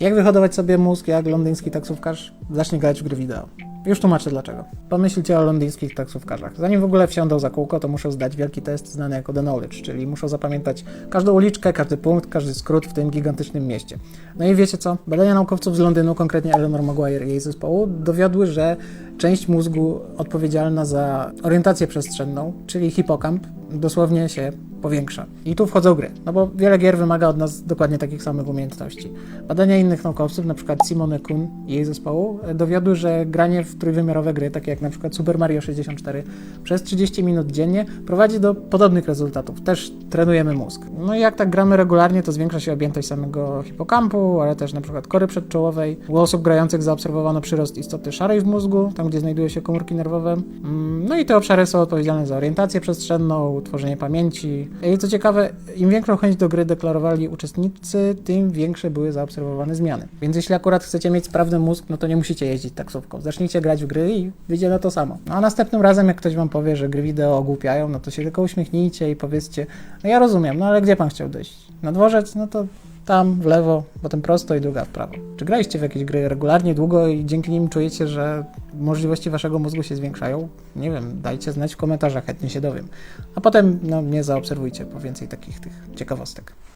Jak wyhodować sobie mózg jak londyński taksówkarz? Zacznie grać w gry wideo. Już tłumaczę dlaczego. Pomyślcie o londyńskich taksówkarzach. Zanim w ogóle wsiądą za kółko, to muszą zdać wielki test znany jako The Knowledge, czyli muszą zapamiętać każdą uliczkę, każdy punkt, każdy skrót w tym gigantycznym mieście. No i wiecie co? Badania naukowców z Londynu, konkretnie Eleanor Maguire i jej zespołu, dowiodły, że część mózgu odpowiedzialna za orientację przestrzenną, czyli hipokamp, dosłownie się powiększa. I tu wchodzą gry, no bo wiele gier wymaga od nas dokładnie takich samych umiejętności. Badania innych naukowców, na przykład Simone Kuhn i jej zespołu, e, dowiodły, że granie w trójwymiarowe gry, takie jak przykład Super Mario 64, przez 30 minut dziennie prowadzi do podobnych rezultatów. Też trenujemy mózg. No i jak tak gramy regularnie, to zwiększa się objętość samego hipokampu, ale też przykład kory przedczołowej. U osób grających zaobserwowano przyrost istoty szarej w mózgu, tam gdzie znajdują się komórki nerwowe. Mm, No i te obszary są odpowiedzialne za orientację przestrzenną, tworzenie pamięci. I co ciekawe, im większą chęć do gry deklarowali uczestnicy, tym większe były zaobserwowane zmiany. Więc jeśli akurat chcecie mieć sprawny mózg, no to nie musicie jeździć taksówką. Zacznijcie grać w gry i wyjdzie na to samo. No a następnym razem, jak ktoś wam powie, że gry wideo ogłupiają, no to się tylko uśmiechnijcie i powiedzcie, no ja rozumiem, no ale gdzie pan chciał dojść? Na dworzec? No to tam w lewo, potem prosto i druga w prawo. Czy graliście w jakieś gry regularnie, długo i dzięki nim czujecie, że możliwości waszego mózgu się zwiększają? Nie wiem, dajcie znać w komentarzach, chętnie się dowiem. A potem no, mnie zaobserwujcie po więcej takich tych ciekawostek.